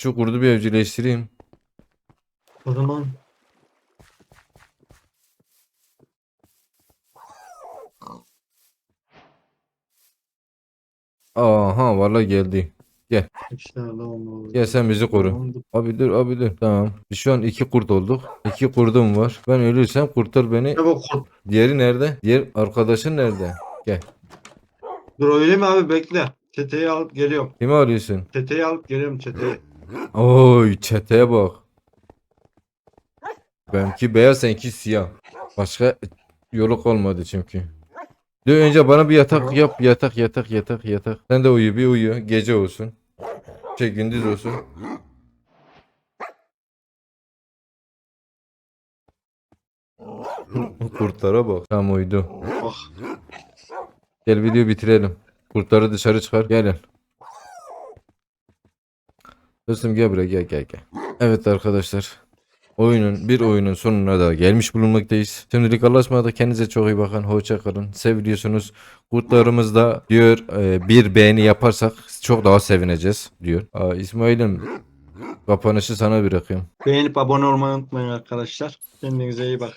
Şu kurdu bir evcilleştireyim. O zaman Aha vallahi geldi. işte olmalı. Gel sen bizi koru. Abi dur abi dur. Tamam. Biz şu an iki kurt olduk. İki kurdum var. Ben ölürsem kurtar beni. Çabuk kurt. Diğeri nerede? Diğer arkadaşın nerede? Dur öyle mi abi bekle. Çeteyi alıp geliyorum. Kimi arıyorsun? Çeteyi alıp geliyorum çeteyi. Oy çeteye bak. Benimki beyaz seninki siyah. Başka yolu olmadı çünkü. Dur önce bana bir yatak yap. Yatak yatak yatak yatak. Sen de uyu bir uyu. Gece olsun. Şey gündüz olsun. Kurtlara bak. Tam uydu. Gel videoyu bitirelim. Kurtları dışarı çıkar. Gelin. Dostum gel buraya gel gel gel. Evet arkadaşlar. Oyunun bir oyunun sonuna da gelmiş bulunmaktayız. Şimdilik Allah'a ısmarladık. Kendinize çok iyi bakın. Hoşça kalın. Seviliyorsunuz. Kurtlarımız da diyor e, bir beğeni yaparsak çok daha sevineceğiz diyor. Aa, İsmail'im kapanışı sana bırakıyorum. Beğenip abone olmayı unutmayın arkadaşlar. Kendinize iyi bakın.